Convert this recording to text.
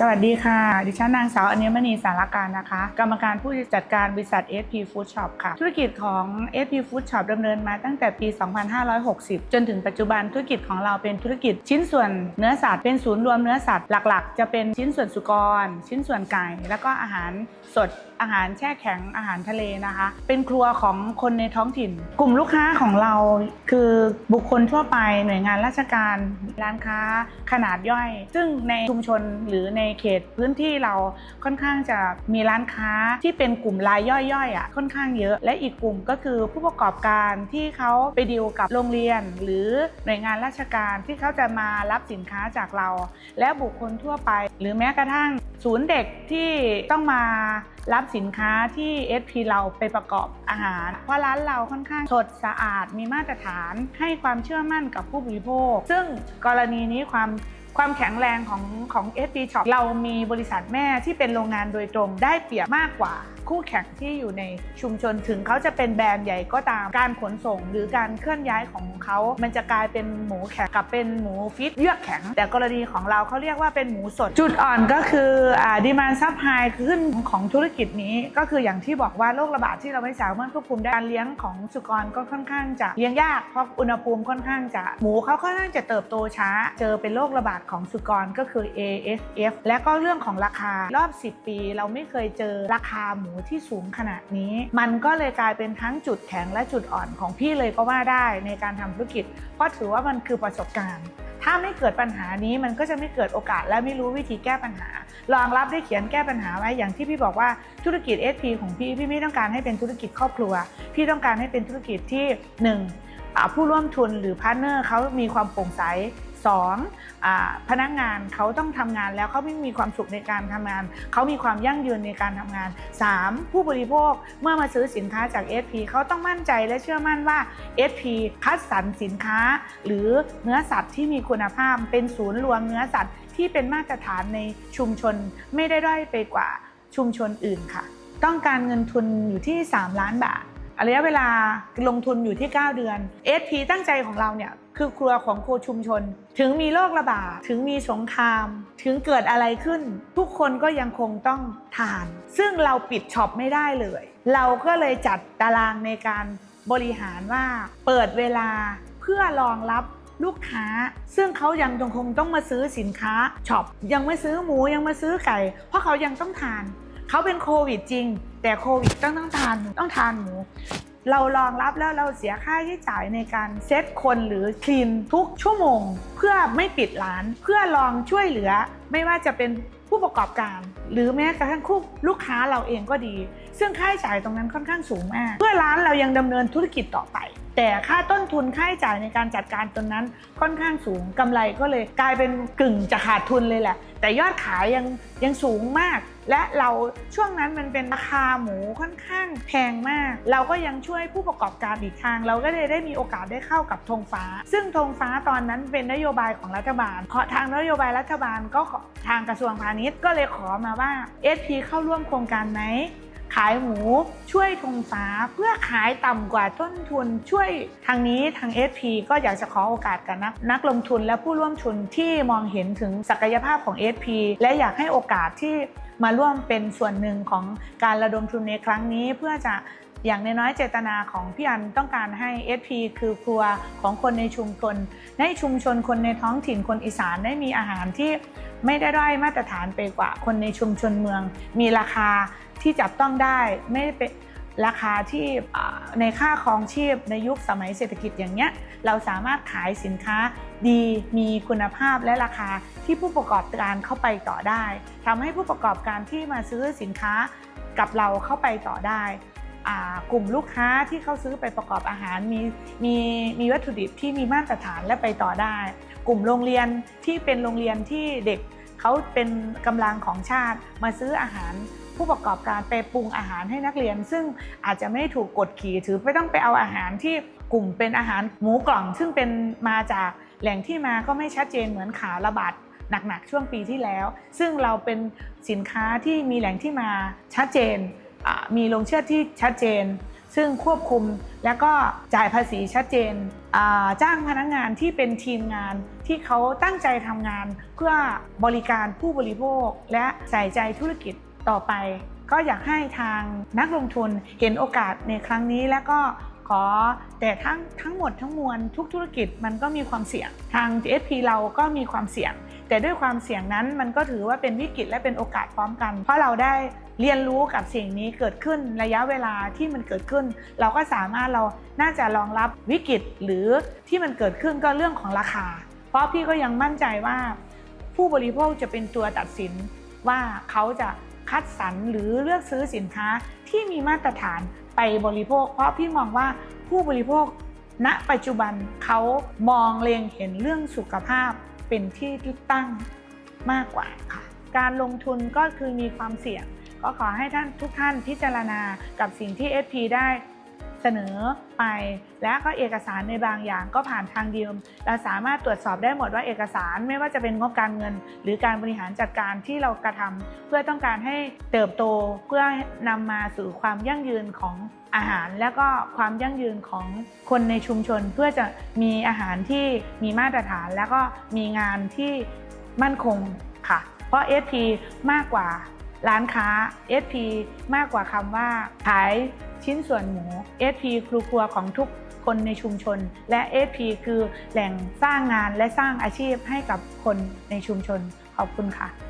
สวัสดีค่ะ ดิฉันนางสาวอัญมณีสารการนะคะ กรรมการผู้จัดการบริษัท SP Food Shop ค่ะ ธุรกิจของ SP Food Shop ดำเนินมาตั้งแต่ปี 2560 จนถึงปัจจุบันธุรกิจของเราเป็นธุรกิจชิ้นส่วนเนื้อสัตว์เป็นศูนย์รวมเนื้อสัตว์หลักๆ จะเป็นชิ้นส่วนสุกร ชิ้นส่วนไก่ แล้วก็อาหารสด อาหารแช่แข็งอาหารทะเลนะคะ เป็นครัวของคนในท้องถิ่น กลุ่มลูกค้าของเราคือบุคคลทั่วไปหน่วยงานราชการร้านค้าขนาดย่อย ซึ่งในชุมชนหรือในเขตพื้นที่เราค่อนข้างจะมีร้านค้าที่เป็นกลุ่มรายย่อยๆอะค่อนข้างเยอะ และอีกกลุ่มก็คือผู้ประกอบการที่เขาไปดีลกับโรงเรียน หรือหน่วยงานราชการที่เขาจะมารับสินค้าจากเรา และบุคคลทั่วไป หรือแม้กระทั่ง ศูนย์เด็กที่ต้องมารับสินค้าที่ SP เราไปประกอบอาหาร เพราะร้านเราค่อนข้างสดสะอาดมีมาตรฐานให้ความเชื่อมั่นกับผู้บริโภค ซึ่งกรณีนี้ความความแข็งแรงของของ SP Shop เรามีบริษัทแม่ที่เป็นโรงงานโดยตรงได้เปรียบมากกว่า คู่แข่งที่อยู่ในชุมชนถึงเขาจะเป็นแบรนด์ใหญ่ก็ตามการขนส่ง หรือการเคลื่อนย้ายของเขา มันจะกลายเป็นหมูแข็งกับเป็นหมูฟิตเยือกแข็ง แต่กรณีของเราเขาเรียกว่าเป็นหมูสด จุดอ่อนก็คือดีมานซับไฮขึ้นของธุรกิจนี้ ก็คืออย่างที่บอกว่าโรคระบาดที่เราไม่สามารถควบคุมได้การเลี้ยงของสุกรก็ค่อนข้างจะเลี้ยงยากเพราะอุณหภูมิค่อนข้างจะหมูเขาค่อนข้างจะเติบโตช้า เจอเป็นโรคระบาดของสุกรก็คือ ASF และก็เรื่องของราคารอบ 10 ปี เราไม่เคยเจอราคาหมูที่สูงขนาดนี้ มันก็เลยกลายเป็นทั้งจุดแข็งและจุดอ่อนของพี่เลยก็ว่าได้ในการทำธุรกิจ เพราะถือว่ามันคือประสบการณ์ ถ้าไม่เกิดปัญหานี้มันก็จะไม่เกิดโอกาสและไม่รู้วิธีแก้ปัญหา รองรับได้เขียนแก้ปัญหาไว้อย่างที่พี่บอกว่าธุรกิจ SP ของพี่พี่ไม่ต้องการให้เป็นธุรกิจครอบครัว พี่ต้องการให้เป็นธุรกิจที่หนึ่งผู้ร่วมทุนหรือพาร์ทเนอร์เขามีความโปร่งใส สองพนักงานเขาต้องทำงานแล้วเขาไม่มีความสุขในการทำงาน เขามีความยั่งยืนในการทำงาน 3. ผู้บริโภคเมื่อมาซื้อสินค้าจาก SP เขาต้องมั่นใจและเชื่อมั่นว่า SP คัดสรรสินค้า หรือเนื้อสัตว์ที่มีคุณภาพ เป็นศูนย์รวมเนื้อสัตว์ที่เป็นมาตรฐานในชุมชนไม่ได้ด้อยไปกว่าชุมชนอื่นค่ะ ต้องการเงินทุนอยู่ที่ 3 ล้านบาท ระยะเวลาลงทุนอยู่ที่ 9 เดือน SP ตั้งใจของเราเนี่ยคือครัวของครัวชุมชน ถึงมีโรคระบาดถึงมีสงคราม ถึงเกิดอะไรขึ้น ทุกคนก็ยังคงต้องทาน ซึ่งเราปิดช็อปไม่ได้เลย เราก็เลยจัดตารางในการบริหารว่าเปิดเวลาเพื่อรองรับลูกค้า ซึ่งเขายังคงต้องมาซื้อสินค้าช็อปยังไม่ซื้อหมูยังมาซื้อไก่ เพราะเขายังต้องทาน เขาเป็นโควิดจริง แต่โควิดต้องต้องทานต้องทานหมู เรารองรับแล้วเราเสียค่าใช้จ่ายในการเซตคนหรือคลีนทุกชั่วโมง เพื่อไม่ปิดร้าน เพื่อลองช่วยเหลือ ไม่ว่าจะเป็นผู้ประกอบการ หรือแม้กระทั่งคู่ลูกค้าเราเองก็ดี ซึ่งค่าใช้จ่ายตรงนั้นค่อนข้างสูงมาก เพื่อร้านเรายังดำเนินธุรกิจต่อไป แต่ค่าต้นทุนค่าใช้จ่ายในการจัดการตรงนั้นค่อนข้างสูงกำไรก็เลยกลายเป็นกึ่งจะขาดทุนเลยแหละ แต่ยอดขายยังยังสูงมาก และเราช่วงนั้นมันเป็นราคาหมูค่อนข้างแพงมาก เราก็ยังช่วยผู้ประกอบการอีกทาง เราก็เลยได้มีโอกาสได้เข้ากับธงฟ้า ซึ่งธงฟ้าตอนนั้นเป็นนโยบายของรัฐบาลขอทางนโยบายรัฐบาลก็ทางกระทรวงพาณิชย์ก็เลยขอมาว่า SP เข้าร่วมโครงการไหม ขายหมูช่วยธงฟ้าเพื่อขายต่ำกว่าต้นทุนช่วยทางนี้ทาง SP ก็อยากจะขอโอกาสกับนักนักลงทุนและผู้ร่วมทุนที่มองเห็นถึงศักยภาพของ SP และอยากให้โอกาสที่มาร่วมเป็นส่วนหนึ่งของการระดมทุนในครั้งนี้ เพื่อจะ อย่างน้อยเจตนาของพี่อันต้องการให้ SP คือครัวของคนในชุมชน ในชุมชนคนในท้องถิ่นคนอีสานได้มีอาหารที่ไม่ได้ด้อยมาตรฐานไปกว่าคนในชุมชนเมือง มีราคาที่จับต้องได้ไม่เป็นราคาที่ในค่าครองชีพในยุคสมัยเศรษฐกิจอย่างเงี้ยเราสามารถขายสินค้าดีมีคุณภาพและราคาที่ผู้ประกอบการเข้าไปต่อได้ทำให้ผู้ประกอบการที่มาซื้อสินค้ากับเราเข้าไปต่อได้ กลุ่มลูกค้าที่เขาซื้อไปประกอบอาหารมีมีมีวัตถุดิบที่มีมาตรฐานและไปต่อได้ กลุ่มโรงเรียนที่เป็นโรงเรียนที่เด็กเขาเป็นกำลังของชาติมาซื้ออาหารผู้ประกอบการไปปรุงอาหารให้นักเรียน ซึ่งอาจจะไม่ถูกกดขี่ถือไม่ต้องไปเอาอาหารที่กลุ่มเป็นอาหารหมูกล่อง ซึ่งเป็นมาจากแหล่งที่มาก็ไม่ชัดเจนเหมือนขาระบาดหนักๆช่วงปีที่แล้ว ซึ่งเราเป็นสินค้าที่มีแหล่งที่มาชัดเจน มีลงเชื่อที่ชัดเจน ซึ่งควบคุมแล้วก็จ่ายภาษีชัดเจน จ้างพนักงานที่เป็นทีมงานที่เขาตั้งใจทำงานเพื่อบริการผู้บริโภคและใส่ใจธุรกิจต่อไป ก็อยากให้ทางนักลงทุนเห็นโอกาสในครั้งนี้แล้วก็ขอแต่ทั้งทั้งหมดทั้งมวลทุกธุรกิจมันก็มีความเสี่ยง ทาง SP เราก็มีความเสี่ยง แต่ด้วยความเสี่ยงนั้นมันก็ถือว่าเป็นวิกฤตและเป็นโอกาสพร้อมกัน เพราะเราได้ เรียนรู้กับสิ่งนี้เกิดขึ้นระยะเวลาที่มันเกิดขึ้น เราก็สามารถเราน่าจะรองรับวิกฤตหรือที่มันเกิดขึ้นก็เรื่องของราคา เพราะพี่ก็ยังมั่นใจว่า ผู้บริโภคจะเป็นตัวตัดสินว่าเขาจะคัดสรรหรือเลือกซื้อสินค้าที่มีมาตรฐานไปบริโภค เพราะพี่มองว่าผู้บริโภค ณปัจจุบันเขามองเล็งเห็นเรื่องสุขภาพเป็นที่ตั้งมากกว่าค่ะการลงทุนก็คือมีความเสี่ยง ก็ขอให้ท่านทุกท่านพิจารณากับสิ่งที่ SP ได้เสนอไป และก็เอกสารในบางอย่างก็ผ่านทางเดียมเราสามารถตรวจสอบได้หมดว่าเอกสารไม่ว่าจะเป็นงบการเงิน หรือการบริหารจัดการที่เรากระทำเพื่อต้องการให้เติบโตเพื่อนำมาสู่ความยั่งยืนของอาหาร และก็ความยั่งยืนของคนในชุมชน เพื่อจะมีอาหารที่มีมาตรฐาน แล้วก็มีงานที่มั่นคงค่ะ เพราะ SP มากกว่า ร้านค้า SP มากกว่าคำว่า ขายชิ้นส่วนหมู SP ครูครัวของทุกคนในชุมชน และ SP คือแหล่งสร้างงานและสร้างอาชีพให้กับคนในชุมชน ขอบคุณค่ะ